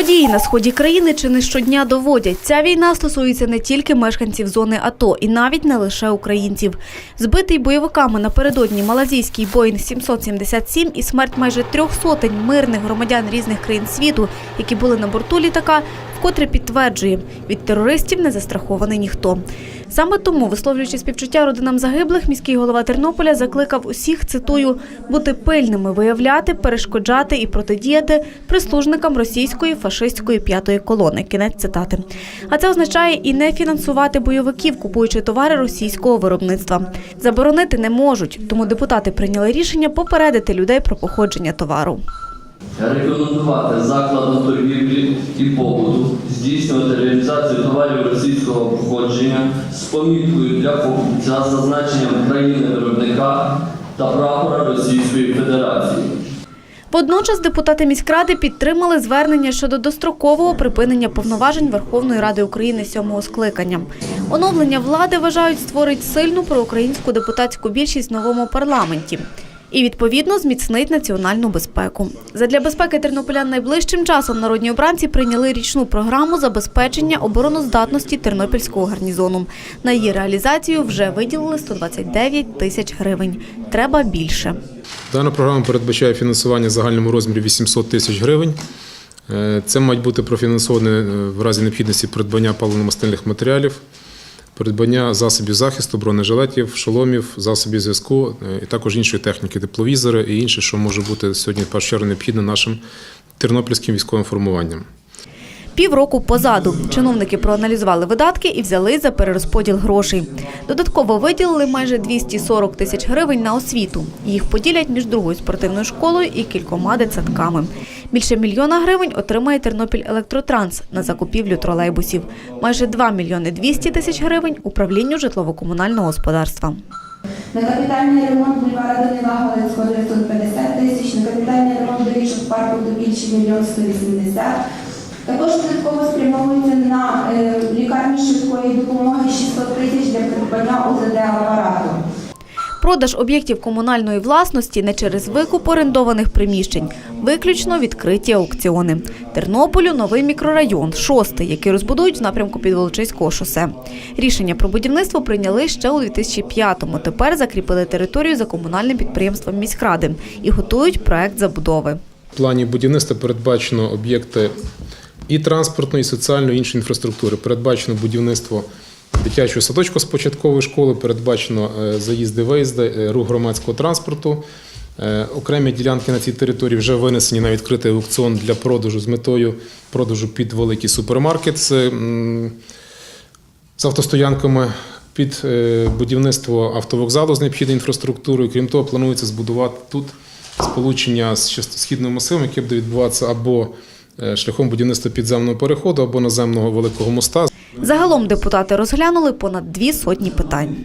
Події на сході країни чи не щодня доводять. Ця війна стосується не тільки мешканців зони АТО і навіть не лише українців. Збитий бойовиками напередодні малазійський Боїнг 777 і смерть майже трьох сотень мирних громадян різних країн світу, які були на борту літака, вкотре підтверджує, від терористів не застрахований ніхто. Саме тому, висловлюючи співчуття родинам загиблих, міський голова Тернополя закликав усіх, цитую, бути пильними, виявляти, перешкоджати і протидіяти прислужникам російської фашистської п'ятої колони. Кінець цитати. А це означає і не фінансувати бойовиків, купуючи товари російського виробництва. Заборонити не можуть, тому депутати прийняли рішення попередити людей про походження товару. Рекомендувати закладам торгівлі і побуту здійснювати реалізацію товарів російського походження з поміткою для покупця з зазначенням країни-виробника та прапора Російської Федерації. Водночас депутати міськради підтримали звернення щодо дострокового припинення повноважень Верховної Ради України сьомого скликання. Оновлення влади вважають створить сильну проукраїнську депутатську більшість в новому парламенті. І відповідно зміцнить національну безпеку. Задля безпеки тернополян найближчим часом народні обранці прийняли річну програму забезпечення обороноздатності тернопільського гарнізону. На її реалізацію вже виділили 129 тисяч гривень. Треба більше. Дана програма передбачає фінансування в загальному розмірі 800 тисяч гривень. Е, Це мають бути профінансовані е, в разі необхідності придбання паливно-мастильних матеріалів, придбання засобів захисту, бронежилетів, шоломів, засобів зв'язку е, і також іншої техніки, тепловізори і інше, що може бути сьогодні в першу необхідно нашим тернопільським військовим формуванням. Півроку позаду чиновники проаналізували видатки і взяли за перерозподіл грошей. Додатково виділили майже 240 тисяч гривень на освіту. Їх поділять між другою спортивною школою і кількома дитсадками. Більше мільйона гривень отримає Тернопіль Електротранс на закупівлю тролейбусів. Майже 2 мільйони 200 тисяч гривень управлінню житлово-комунального господарства. На капітальний ремонт бульвара Данила Галицького 950 тисяч, на капітальний ремонт доріжок парку до більше 1 180. Також додатково спрямовується на е, лікарню швидкої допомоги 600 тисяч для придбання ОЗД-апарату. Продаж об'єктів комунальної власності не через викуп орендованих приміщень, виключно відкриті аукціони. Тернополю новий мікрорайон, шостий, який розбудують в напрямку Підволочиського шосе. Рішення про будівництво прийняли ще у 2005-му. Тепер закріпили територію за комунальним підприємством міськради і готують проект забудови. В плані будівництва передбачено об'єкти і транспортної, і соціальної, і іншої інфраструктури. Передбачено будівництво дитячого садочку з початкової школи, передбачено е, заїзди, виїзди, е, рух громадського транспорту. Е, Окремі ділянки на цій території вже винесені на відкритий аукціон для продажу з метою продажу під великий супермаркет з, з автостоянками. Під будівництво автовокзалу з необхідною інфраструктурою. Крім того, планується збудувати тут сполучення з східним масивом, яке буде відбуватися або шляхом будівництва підземного переходу, або наземного великого моста. Загалом депутати розглянули понад дві сотні питань.